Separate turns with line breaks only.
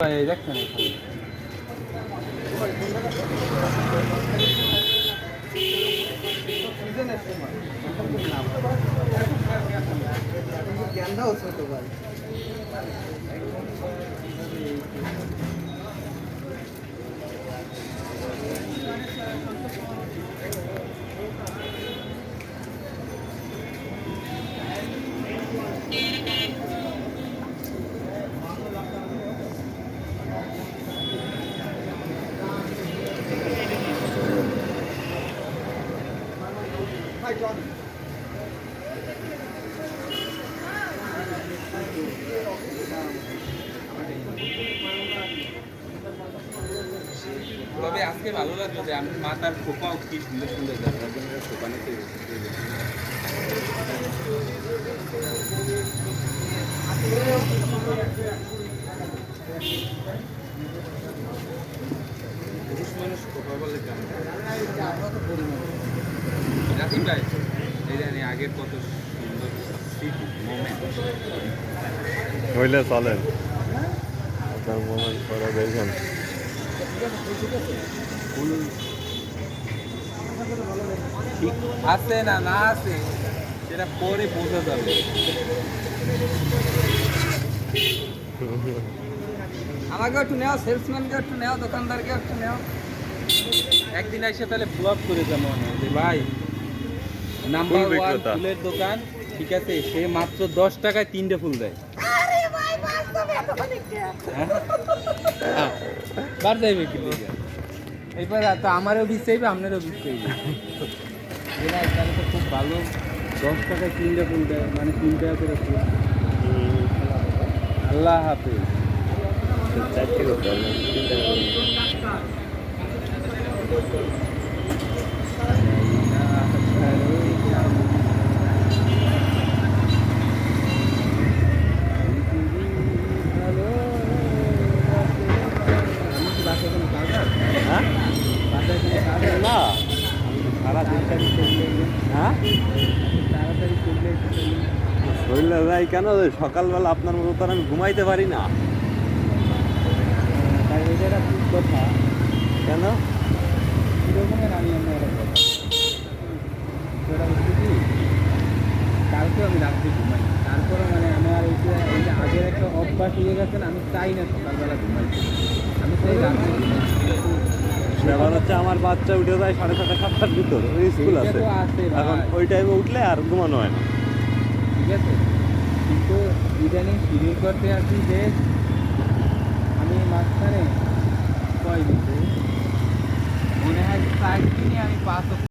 এখানে।
জ্ঞানটাও ছোট
তবে আজকে ভালো লাগল যে আমি মাথার খোপাও কি সুন্দর সুন্দর মানুষ বলে রাখি ভাই এই জানি আগের কত সুন্দর
হইলে চলেন। আপনার মোমেন্ট করে
ঠিক আছে না না আছে সেটা পরে বোঝা যাবে।
আমাকে একটু নেও সেলসম্যানকে একটু নেও দোকানদারকে একটু নেও।
একদিন এসে তাহলে ব্লগ করে যাব মনে যে ভাই নাম্বার ওয়ান ফুলের দোকান ঠিক আছে সে মাত্র দশ টাকায় তিনটে ফুল দেয়। বার যাইবে কি? এবার তো আমারও বিষ চাইবে আপনারও বিষ চাইবে। এরা তাহলে তো খুব ভালো দশ টাকায় তিনটে ফুল মানে তিন টাকা করে আল্লাহ হাফেজ।
চারটে করতে হবে তিনটা করতে হ্যাঁ না সারা দিনটা হ্যাঁ শরীরে ভাই কেন সকালবেলা আপনার মতো তো আমি ঘুমাইতে পারি না।
কথা।
কেন?
কালকে আমি রাত্রে ঘুমাই। তারপরে মানে আমার এই যে আগের একটা অভ্যাস হয়ে গেছে আমি চাই না সকালবেলা ঘুমাইতে। আমি চাই রাত্রে
ব্যাপার হচ্ছে আমার বাচ্চা উঠে যায় সাড়ে ছটা সাতটার ভিতর স্কুল আছে। এখন ওই টাইমে উঠলে আর ঘুমানো হয় না
ঠিক আছে কিন্তু ইদানিং শিডিউল করতে আসি যে আমি মাঝখানে কয় মনে হয় চার দিনে আমি পাঁচ